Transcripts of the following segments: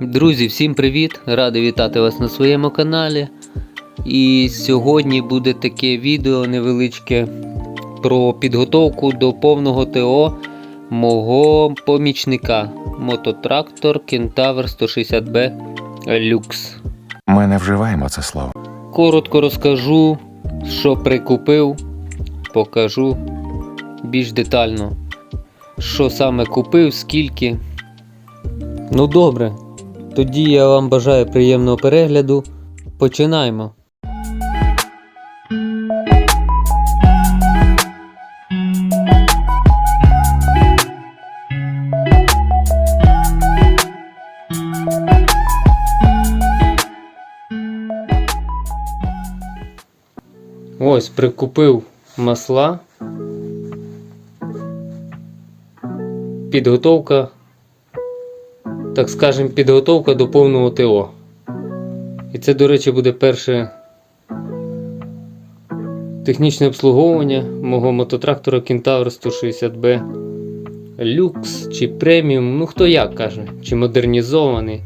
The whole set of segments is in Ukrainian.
Друзі, всім привіт! Радий вітати вас на своєму каналі. І сьогодні буде таке відео невеличке про підготовку до повного ТО мого помічника мототрактор Кентавр 160B Lux. Ми не вживаємо це слово. Коротко розкажу, що прикупив, покажу більш детально, що саме купив, скільки. Ну добре, тоді я вам бажаю приємного перегляду. Починаємо. Ось прикупив масла. Підготовка, так скажем, підготовка до повного ТО. І це, до речі, буде перше технічне обслуговування мого мототрактора Kentaur 160B Люкс чи преміум, ну хто як каже, чи модернізований.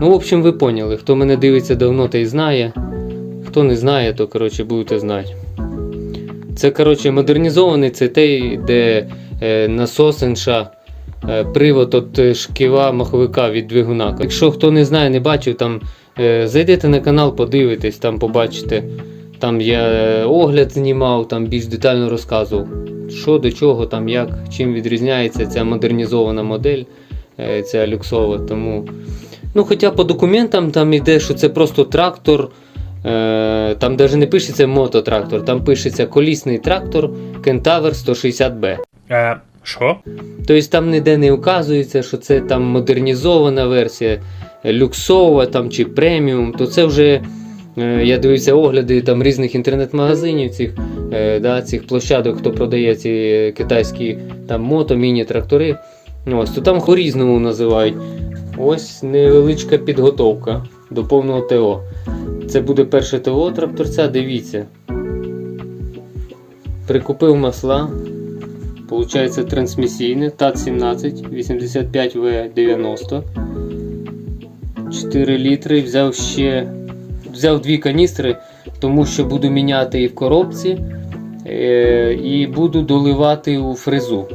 Ну, в общем, ви поняли. Хто мене дивиться давно, той знає. Хто не знає, то коротше будете знати. Це коротше модернізований це той, де е, насос НШ, е, привод від е, шківа маховика від двигуна. Якщо хто не знає, не бачив, там е, зайдете на канал, подивитесь, там побачите. Там я е, огляд знімав, там більш детально розказував, що до чого, там як, чим відрізняється ця модернізована модель, е, ця люксова. Тому, ну, хоча по документам там йде, що це просто трактор. Е, Там навіть не пишеться мототрактор, там пишеться колісний трактор Kentaur 160B. Що? Тобто там ніде не вказується, що це там модернізована версія, люксова там, чи преміум, то це вже е, я дивився огляди там різних інтернет-магазинів, цих, е, да, цих площадок, хто продає ці китайські там мото, міні-трактори. Ось, то там по-різному називають. Ось невеличка підготовка до повного ТО. Це буде перше ТО тракторця, дивіться. Прикупив масла. Получається трансмісійне ТАТ-17 85В90. 4 літри. Взяв ще. Взяв дві каністри, тому що буду міняти і в коробці, і буду доливати у фрезу.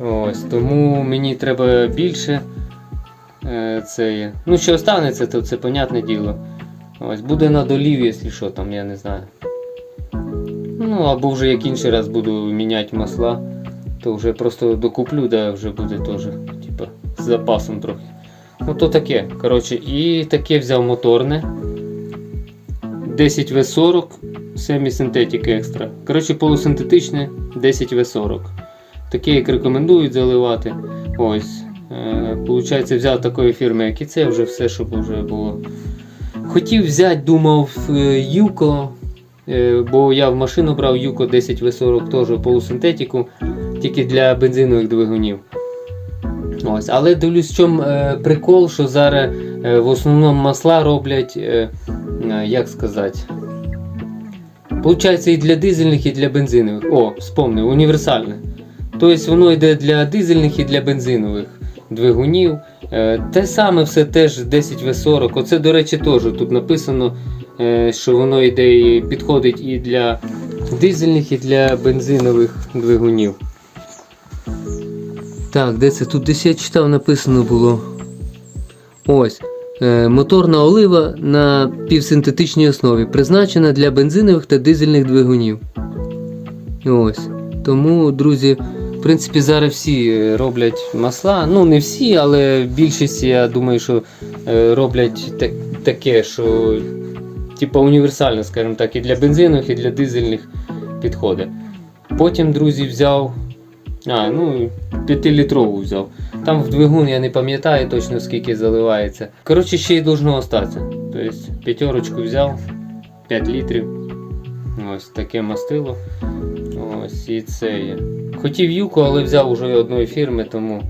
Ось, тому мені треба більше. Е, це є. Ну, що останеться, то це понятне діло. Ось, буде на долів, якщо що там, я не знаю. Ну, або вже як інший раз буду міняти масла, то вже просто докуплю, да, вже буде теж, типа, з запасом трохи. Ну то таке. Коротше, і таке взяв моторне. 10В40 семісинтетик екстра. Коротше, полусинтетичне 10В40. Таке, як рекомендують заливати. Ось. Е, Получається, взяв такої фірми, як і це, вже все, щоб вже було. Хотів взяти, думав, е, Юко. Е, Бо я в машину брав Юко 10В40 теж полусинтетику, тільки для бензинових двигунів. Ось, але дивлюсь, в чому е, прикол, що зараз е, в основному масла роблять, як сказати. Получається і для дизельних, і для бензинових. О, вспомнив, універсальне. Тобто воно йде для дизельних і для бензинових двигунів. Те саме все теж 10В40. Оце, до речі, теж тут написано, що воно йде підходить і для дизельних, і для бензинових двигунів. Так, де це? Тут десь я читав, написано було. Ось. Е, моторна олива на півсинтетичній основі, призначена для бензинових та дизельних двигунів. Ось. Тому, друзі, в принципі, зараз всі е, роблять масла. Ну, не всі, але більшість, я думаю, що е, роблять таке, що типу універсальне, скажімо так, і для бензинових, і для дизельних підходить. Потім, друзі, взяв. А, ну, 5-літрову взяв. Там в двигун я не пам'ятаю точно скільки заливається. Коротше, ще й должно остатися. Тобто п'ятерочку взяв 5 літрів. Ось таке мастило. Ось і це є. Хотів юко, але взяв уже одної фірми, тому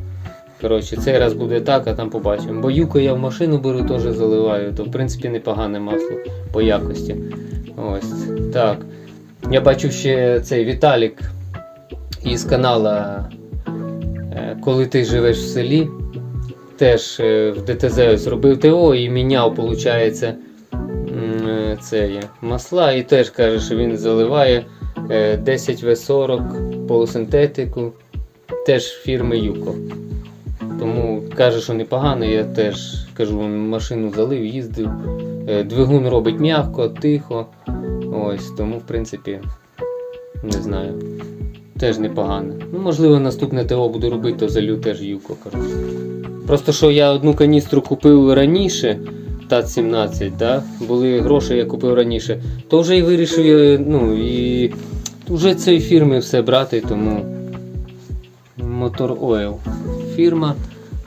коротше, цей раз буде так, а там побачимо. Бо юко я в машину беру, теж заливаю, то в принципі непогане масло по якості. Ось так. Я бачу ще цей Віталік із канала е, Коли ти живеш в селі. теж е, в ДТЗ ось робив ТО і міняв, виходить, це масла, і теж каже, що він заливає е, 10В40 полусинтетику, теж фірми Юко. Тому каже, що непогано, я теж кажу, машину залив, їздив. Е, Двигун робить м'яко, тихо. Ось, тому, в принципі, не знаю. Теж непогано. Ну, можливо, наступне ТО буду робити, то залю теж Юко. Коротше. Просто що я одну каністру купив раніше, ТАТ-17, да? були гроші, я купив раніше, то вже і вирішив, ну, і вже цієї фірми все брати, тому Мотор Oil. Фірма.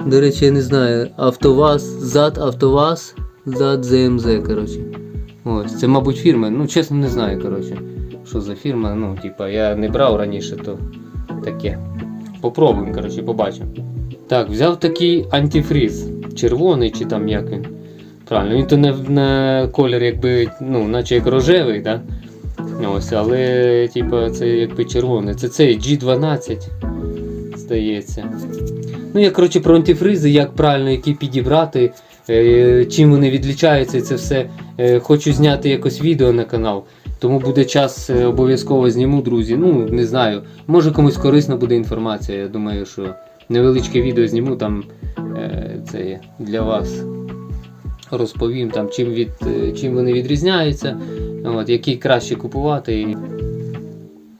До речі, я не знаю, АвтоВАЗ, зад АвтоВАЗ, зад ЗМЗ, коротше. Ось, це, мабуть, фірма. Ну, чесно, не знаю, коротше, що за фірма. Ну, типа, я не брав раніше, то таке. Попробуємо, коротше, побачимо. Так, взяв такий антифріз. Червоний чи там як він. Правильно, він то на, на колір, якби, ну, наче як рожевий, да? Ось, але, типа, це якби червоний. Це цей G12, здається. Ну, я коротше про антифризи, як правильно які підібрати, е, чим вони відлічаються, і це все. Е, хочу зняти якось відео на канал. Тому буде час е, обов'язково зніму, друзі. Ну, не знаю. Може комусь корисна буде інформація. Я думаю, що невеличке відео зніму там це є для вас. Розповім там, чим, від, чим вони відрізняються, от, який краще купувати.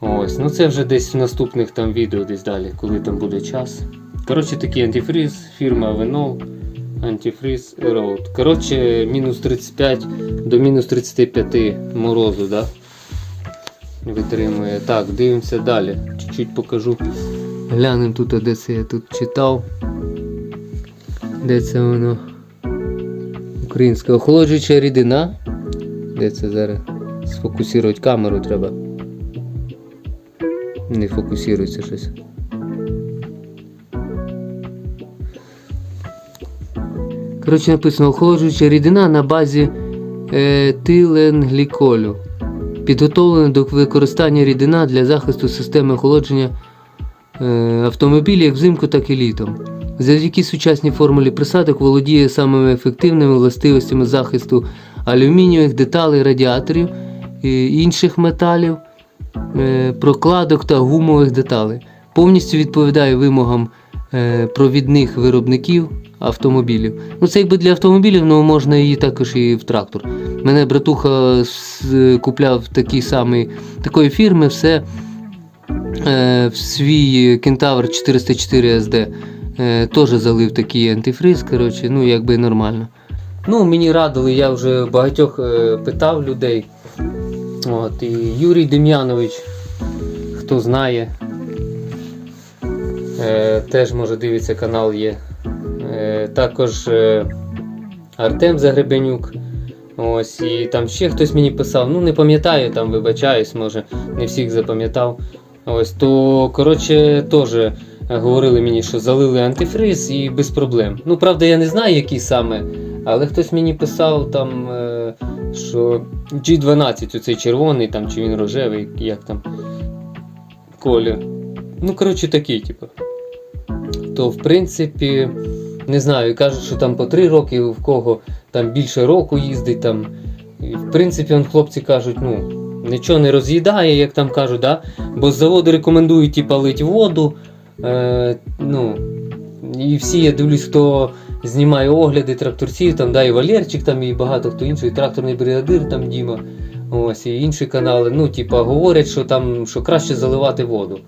Ось, ну це вже десь в наступних там відео десь далі, коли там буде час. Коротше, такий антифриз, фірма Venol, антифриз Road. Коротше, мінус 35 до мінус 35 морозу, да? Витримує. Так, дивимося далі. Чуть-чуть покажу. Глянемо тут, де це я тут читав. Де це воно? Українська охолоджуюча рідина. Де це зараз? Сфокусувати камеру треба. Не фокусується щось. Коротше, написано охолоджуюча рідина на базі е. Підготовлена до використання рідина для захисту системи охолодження е, автомобілів як взимку, так і літом. Завдяки сучасній формулі присадок володіє самими ефективними властивостями захисту алюмінієвих деталей, радіаторів, і інших металів, е, прокладок та гумових деталей. Повністю відповідає вимогам е, провідних виробників автомобілів. Ну, це якби для автомобілів, але можна її також і в трактор. Мене братуха купляв такий самий, такої фірми, все е, в свій Кентавр 404 SD. Е, теж залив такий антифриз, коротше, ну якби нормально. Ну, мені радили, я вже багатьох е, питав людей. От, і Юрій Дем'янович, хто знає, е, теж може дивиться канал є. Е, також е, Артем Загребенюк. Ось, і там ще хтось мені писав, ну не пам'ятаю, там вибачаюсь, може, не всіх запам'ятав. Ось, то, коротше, теж е, говорили мені, що залили антифриз і без проблем. Ну, правда, я не знаю, який саме, але хтось мені писав там, е, що G12, оцей червоний, там, чи він рожевий, як там колір. Ну, коротше, такий, типу. То, в принципі, не знаю, кажуть, що там по 3 роки, в кого там більше року їздить. там. І, в принципі, он, хлопці кажуть, ну, нічого не роз'їдає, як там кажуть, да? бо з заводу рекомендують і палити воду. Е, ну, і всі, я дивлюсь, хто знімає огляди тракторців, там, да, і Валерчик, там, і багато хто інший, і тракторний бригадир, там Діма. Ось, і інші канали, ну, типа, говорять, що там що краще заливати воду.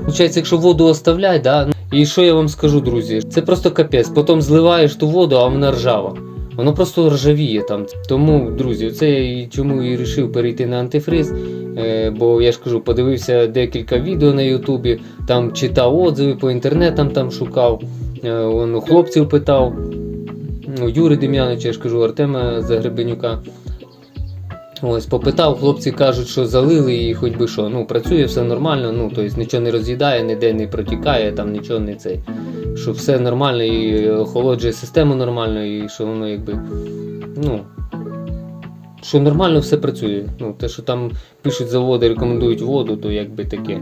Получається, якщо воду оставляй, да, ну, і що я вам скажу, друзі, це просто капець. Потім зливаєш ту воду, а вона ржава. Воно просто ржавіє там. Тому, друзі, це я і чому і вирішив перейти на антифриз. Е, бо я ж кажу, подивився декілька відео на Ютубі, там читав отзиви по інтернетам, там шукав, е, вон, хлопців питав. Ну, Юри Дем'яновича, я ж кажу, Артема Загребенюка. Ось, попитав, хлопці кажуть, що залили і хоч би що. Ну, працює все нормально, ну, тобто нічого не роз'їдає, ніде не протікає, там нічого не цей. Що все нормально і охолоджує систему нормально, і що воно якби. Ну. Що нормально все працює. Ну, те, що там пишуть заводи, рекомендують воду, то якби таке.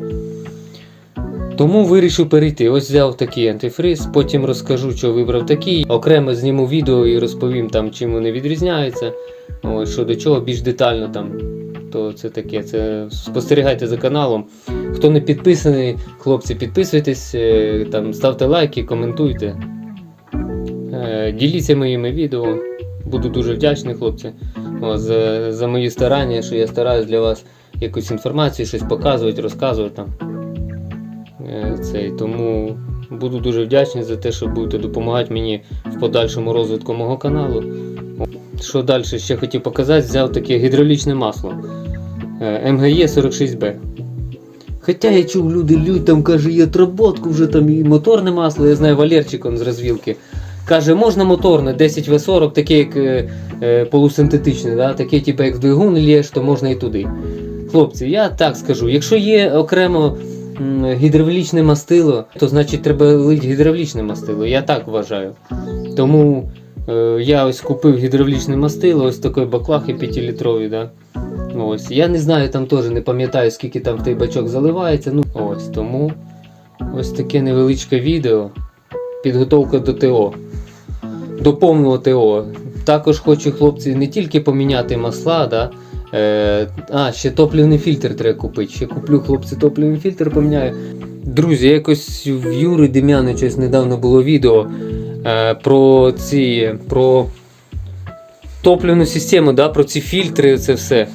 Тому вирішив перейти. Ось взяв такий антифриз, потім розкажу, що вибрав такий. Окремо зніму відео і розповім там, чим вони відрізняються. Ось, що до чого більш детально там. То це таке. Це спостерігайте за каналом. Хто не підписаний, хлопці, підписуйтесь, е, там, ставте лайки, коментуйте. Е, Діліться моїми відео. Буду дуже вдячний, хлопці, за, за мої старання, що я стараюсь для вас якусь інформацію, щось показувати, розказувати там. Е, Цей, тому буду дуже вдячний за те, що будете допомагати мені в подальшому розвитку мого каналу. Що далі ще хотів показати, взяв таке гідравлічне масло е, МГЕ 46Б. Хоча я чув, люди лють, там каже, є отработку, вже там і моторне масло, я знаю Валерчик з розвілки. Каже, можна моторне 10В40, таке як е, е, полусинтетичне, да? таке, типу, як в двигун лєш, то можна і туди. Хлопці, я так скажу, якщо є окремо гідравлічне мастило, то значить треба лити гідравлічне мастило. Я так вважаю. Тому я ось купив гідравлічне мастило, ось такої баклахи 5-літрові. Да? Ось. Я не знаю, там теж не пам'ятаю, скільки там той бачок заливається. Ну, ось тому ось таке невеличке відео. Підготовка до ТО. До повного ТО. Також хочу, хлопці, не тільки поміняти масла, да? Е, а, ще топливний фільтр треба купити. Ще куплю, хлопці, топливний фільтр поміняю. Друзі, якось в Юри Дем'янича ось недавно було відео е, про ці. про топливну систему, да, про ці фільтри, це все.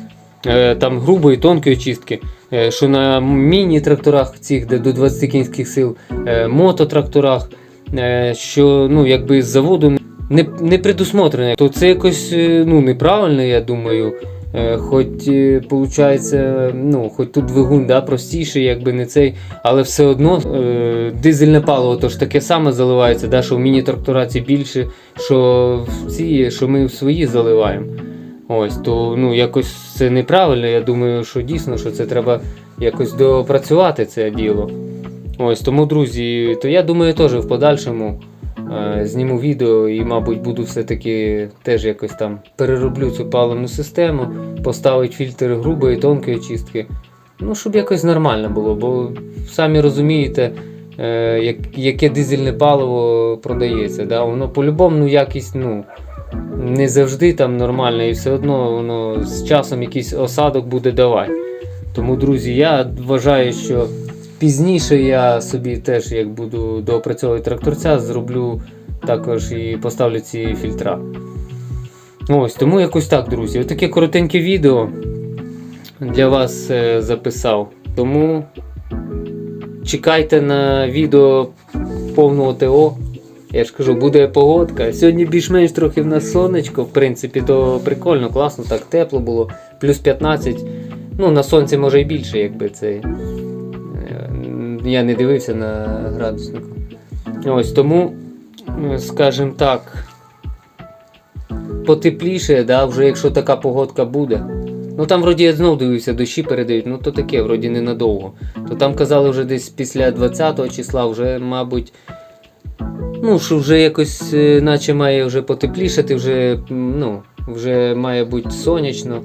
Е, там грубої, тонкої чистки. Е, що на міні-тракторах цих, де до 20 кінських сил, е, мототракторах, е, що ну, якби з заводу не, не предусмотрене, то це якось е, ну, неправильно, я думаю. Е, Хоч е, получається, ну, хоч тут двигун да, простіший, якби не цей, але все одно е, дизельне паливо то ж таке саме заливається, да, що в міні-трактора ці більше, що в що ми в свої заливаємо. Ось, то ну, якось це неправильно. Я думаю, що дійсно що це треба якось допрацювати це діло. Ось тому, друзі, то я думаю, теж в подальшому зніму відео і, мабуть, буду все-таки теж якось там перероблю цю паливну систему, поставити фільтр грубої, тонкої чистки. Ну, щоб якось нормально було, бо самі розумієте, е, як, яке дизельне паливо продається. Да? Воно по-любому ну, якість, ну, не завжди там нормально, і все одно воно з часом якийсь осадок буде давати. Тому, друзі, я вважаю, що пізніше я собі теж, як буду доопрацьовувати тракторця, зроблю також і поставлю ці фільтра. Ось, тому якось так, друзі. Отаке коротеньке відео для вас е, записав. Тому чекайте на відео повного ТО. Я ж кажу, буде погодка. Сьогодні більш-менш трохи в нас сонечко, в принципі, то прикольно, класно, так тепло було. Плюс 15. Ну, на сонці може і більше, якби це. Я не дивився на градуснику. Ось тому, скажімо так, потепліше, да, вже якщо така погодка буде. Ну там вроді я знов дивився, дощі передають, ну то таке, вроді ненадовго. То там казали вже десь після 20 числа, вже, мабуть, ну, що вже якось, е, наче має вже потеплішати, вже, ну, вже має бути сонячно,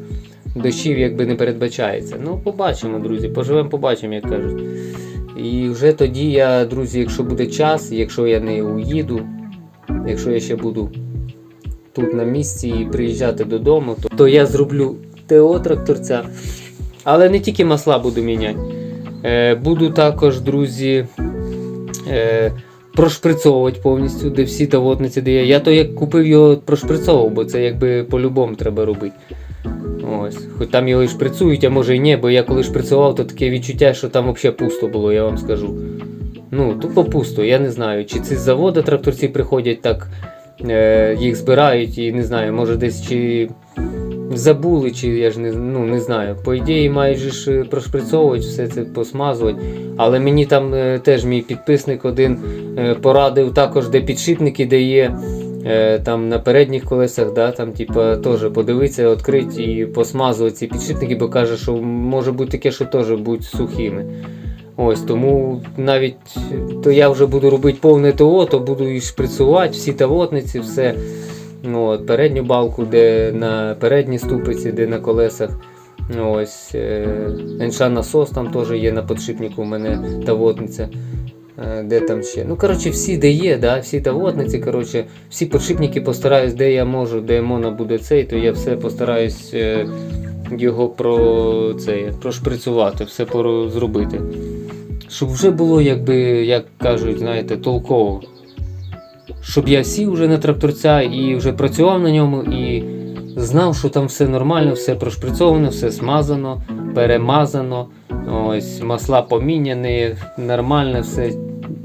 дощів якби не передбачається. Ну, побачимо, друзі, поживемо, побачимо, як кажуть. І вже тоді я, друзі, якщо буде час, якщо я не уїду, якщо я ще буду тут на місці і приїжджати додому, то, то я зроблю ТО тракторця. Але не тільки масла буду міняти. Е, буду також, друзі, е, прошприцовувати повністю, де всі тавотниці, де є. Я то як купив його, прошприцовував, бо це якби по-любому треба робити. Ось. Хоч там його і шприцують, а може і ні, бо я коли шприцював, то таке відчуття, що там взагалі пусто було, я вам скажу. Ну, тупо пусто, я не знаю. Чи це з заводу тракторці приходять так, е, їх збирають і не знаю, може десь чи забули, чи я ж не, ну, не знаю. По ідеї, мають ж е, прошприцьовувати, все це посмазувати. Але мені там е, теж мій підписник один е, порадив також, де підшипники, де є. Е, Там на передніх колесах, да, там, типа, теж подивитися, відкрити і посмазувати ці підшипники, бо каже, що може бути таке, що теж будуть сухими. Ось тому навіть то я вже буду робити повне ТО, то буду і шприцувати всі тавотниці, все. Ну, от, передню балку, де на передній ступиці, де на колесах. Ось е, Енша насос там теж є на подшипнику у мене тавотниця. Е, Де там ще? Ну, коротше, всі, де є, да, всі тавотниці, коротше, всі подшипники постараюсь, де я можу, де можна буде цей, то я все постараюсь е, його про, це, прошприцювати, все зробити. Щоб вже було, якби, як кажуть, знаєте, толково. Щоб я сів вже на тракторця і вже працював на ньому і знав, що там все нормально, все прошприцьовано, все смазано, перемазано. Ось масла поміняні, нормально, все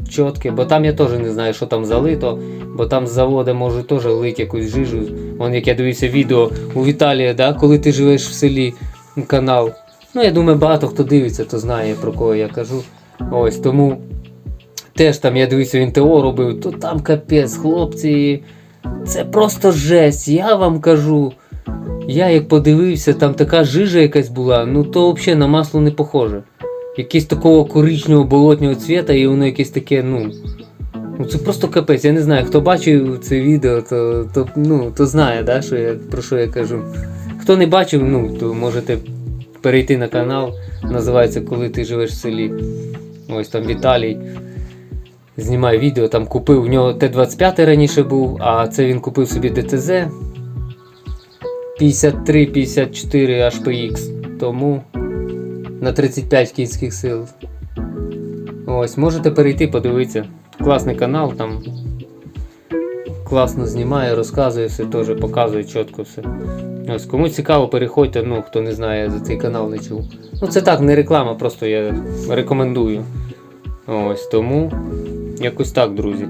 чітке. Бо там я теж не знаю, що там залито, бо там з заводу може теж лить якусь жижу. Вон як я дивився відео у Віталія, да, коли ти живеш в селі канал. Ну, я думаю, багато хто дивиться, то знає про кого я кажу. Ось тому теж там я дивився, він ТО робив, то там капець, хлопці. Це просто жесть, я вам кажу. Я як подивився, там така жижа якась була, ну то взагалі на масло не похоже. Якесь такого коричневого болотнього цвіта, і воно якесь таке, ну. Ну це просто капець. Я не знаю, хто бачив це відео, то, то, ну, то знає, да, що я, про що я кажу. Хто не бачив, ну, то можете перейти на канал. Називається Коли ти живеш в селі. Ось там Віталій знімає відео, там купив в нього Т-25 раніше був, а це він купив собі ДТЗ 53-54 HPX. Тому на 35 кінських сил. Ось, можете перейти, подивитися. Класний канал, там класно знімає, розказує все, теж показує чітко все. Ось, кому цікаво, переходьте, ну хто не знає, за цей канал не чув. Ну це так, не реклама, просто я рекомендую. Ось тому якось так, друзі.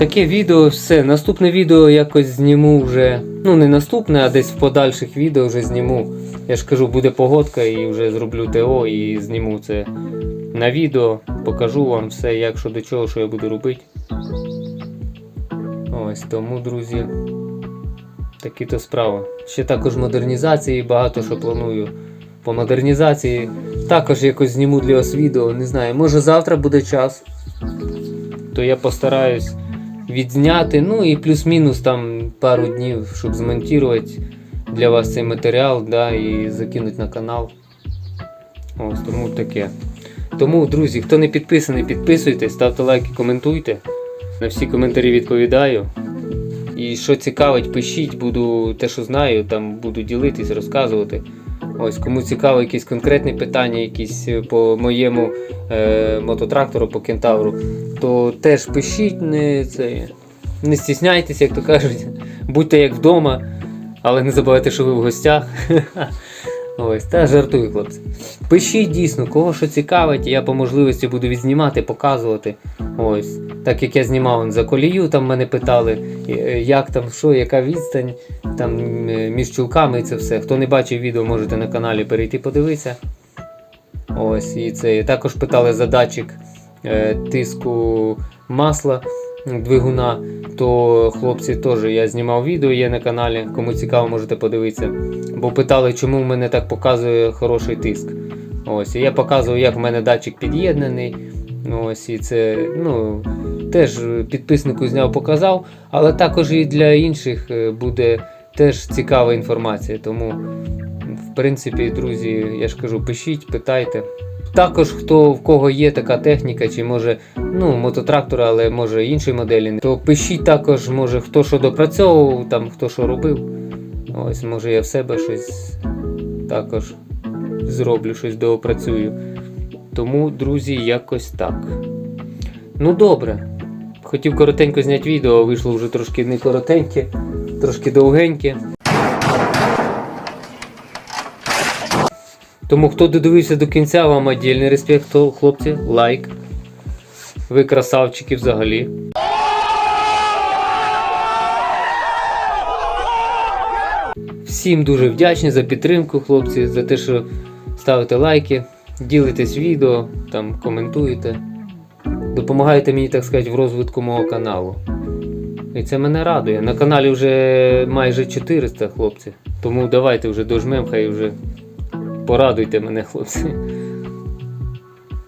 Таке відео, все. Наступне відео якось зніму вже. Ну, не наступне, а десь в подальших відео вже зніму. Я ж кажу, буде погодка і вже зроблю ТО і зніму це на відео. Покажу вам все, як що до чого, що я буду робити. Ось тому, друзі. Такі то справи. Ще також модернізації, багато що планую по модернізації. Також якось зніму для вас відео, не знаю, може завтра буде час, то я постараюсь відзняти, ну і плюс-мінус там пару днів, щоб змонтувати для вас цей матеріал да, і закинути на канал. Ось тому таке. Тому, друзі, хто не підписаний, підписуйтесь, ставте лайки, коментуйте. На всі коментарі відповідаю. І що цікавить, пишіть, буду те, що знаю, там буду ділитись, розказувати. Ось, кому цікаво якісь конкретні питання, якісь е, по моєму е, мототрактору, по кентавру, то теж пишіть, не, це, не стісняйтесь, як то кажуть. Будьте як вдома, але не забувайте, що ви в гостях. Ось, та жартую, хлопці. Пишіть дійсно, кого що цікавить, я по можливості буду відзнімати, показувати. Ось. Так як я знімав за колію, там мене питали, е, як там, що, яка відстань там е, між чулками і це все. Хто не бачив відео, можете на каналі перейти подивитися. Ось, і це. Також питали за датчик е, тиску масла двигуна. То хлопці теж я знімав відео, є на каналі. Кому цікаво, можете подивитися. Бо питали, чому в мене так показує хороший тиск. Ось, і я показував, як в мене датчик під'єднаний. Ось, і це, ну, теж підписнику зняв, показав, але також і для інших е, буде теж цікава інформація. Тому, в принципі, друзі, я ж кажу, пишіть, питайте. Також хто в кого є така техніка, чи може ну, мототрактор, але може іншої моделі, то пишіть також, може хто що допрацьовував, там хто що робив. Ось, може я в себе щось також зроблю, щось доопрацюю. Тому, друзі, якось так. Ну добре. Хотів коротенько зняти відео, а вийшло вже трошки не коротеньке, трошки довгеньке. Тому хто додивився до кінця, вам отдільний респект, хлопці, лайк. Ви красавчики взагалі. Всім дуже вдячні за підтримку, хлопці, за те, що ставите лайки, ділитесь відео, там коментуєте. Допомагаєте мені, так сказати, в розвитку мого каналу. І це мене радує. На каналі вже майже 400 хлопці. Тому давайте вже дожмем, хай вже порадуйте мене, хлопці.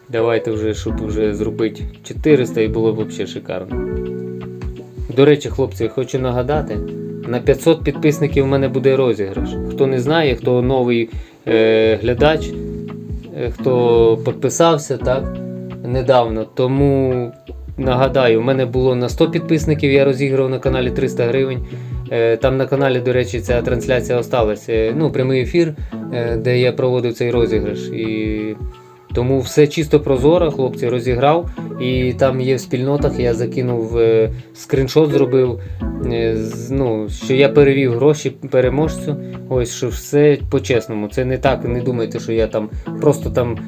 Давайте вже, щоб вже зробити 400 і було б взагалі шикарно. До речі, хлопці, хочу нагадати, на 500 підписників в мене буде розіграш. Хто не знає, хто новий е, глядач, е, хто підписався так, недавно. Тому нагадаю, у мене було на 100 підписників, я розіграв на каналі 300 гривень. Е, Там на каналі, до речі, ця трансляція осталася. Ну, прямий ефір, е, де я проводив цей розіграш. І тому все чисто прозоро, хлопці розіграв. І там є в спільнотах, я закинув е, скріншот, зробив, е, ну, що я перевів гроші переможцю. Ось що все по-чесному. Це не так, не думайте, що я там просто там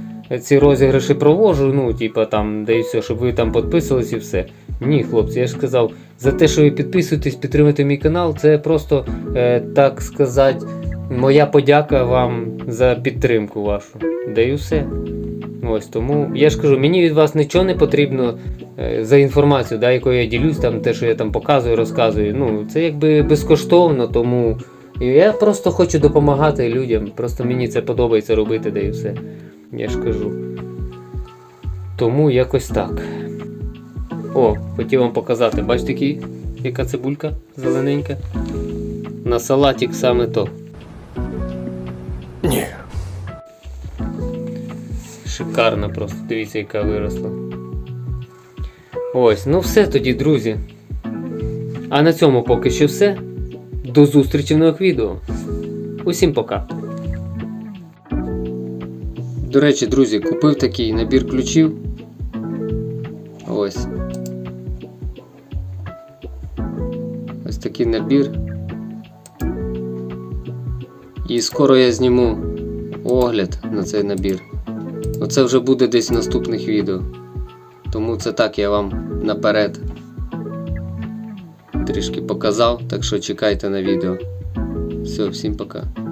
ці розіграші провожу, ну, типа там, де і все, щоб ви там підписувались і все. Ні, хлопці, я ж сказав, за те, що ви підписуєтесь, підтримуєте мій канал, це просто, е, так сказати, моя подяка вам за підтримку вашу. Да все. Ось тому я ж кажу, мені від вас нічого не потрібно е, за інформацію, да, якою я ділюсь, там те, що я там показую, розказую. Ну, це якби безкоштовно, тому я просто хочу допомагати людям. Просто мені це подобається робити, да і все. Я ж кажу. Тому якось так. О, хотів вам показати. Бачите, який, яка цибулька зелененька? На салатик саме то. Ні. Шикарно просто, дивіться, яка виросла. Ось, ну все тоді, друзі. А на цьому поки що все. До зустрічі в нових відео. Усім пока. До речі, друзі, купив такий набір ключів. Ось. Ось такий набір. І скоро я зніму огляд на цей набір. Оце вже буде десь в наступних відео. Тому це так я вам наперед трішки показав, так що чекайте на відео. Все, всім пока.